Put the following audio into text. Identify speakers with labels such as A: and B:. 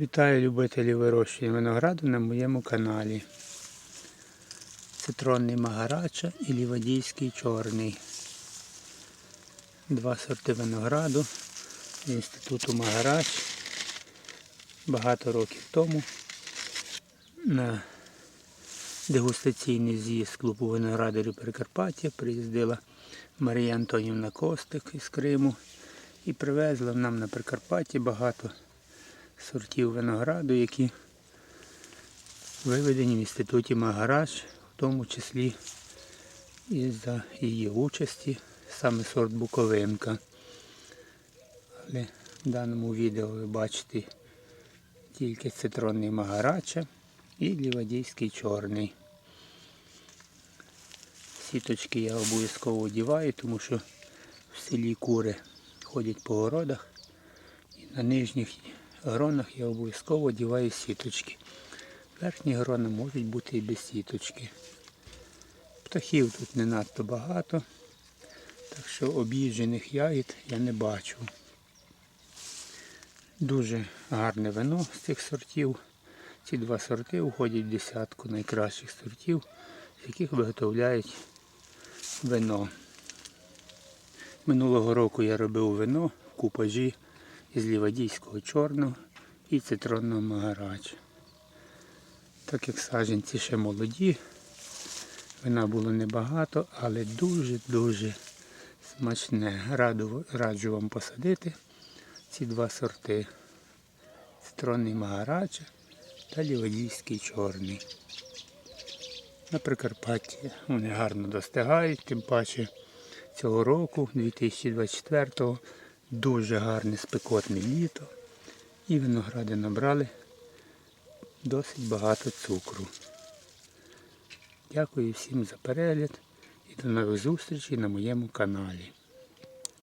A: Вітаю любителів вирощування винограду на моєму каналі. Цитронний Магарача і Лівадійський чорний. Два сорти винограду з інституту Магарач. Багато років тому на дегустаційний з'їзд клубу виноградарів Прикарпаття приїздила Марія Антонівна Костик із Криму і привезла нам на Прикарпатті багато сортів винограду, які виведені в інституті Магарач, в тому числі і за її участі саме сорт Буковинка. Але в даному відео ви бачите тільки цитронний Магарача і лівадійський чорний. Сіточки я обов'язково одіваю, тому що в селі кури ходять по городах і на нижніх гронах я обов'язково одіваю сіточки. Верхні грона можуть бути і без сіточки. Птахів тут не надто багато, так що об'їжджених ягід я не бачу. Дуже гарне вино з цих сортів. Ці два сорти входять в десятку найкращих сортів, з яких виготовляють вино. Минулого року я робив вино в купажі із лівадійського чорного і цитронного магарача. Так як саджанці ще молоді, вина було небагато, але дуже-дуже смачне. Раду, раджу вам посадити ці два сорти. Цитронний магарача та лівадійський чорний. На Прикарпатті вони гарно достигають, тим паче цього року, 2024-го, дуже гарне спекотне літо. І виногради набрали досить багато цукру. Дякую всім за перегляд і до нових зустрічей на моєму каналі.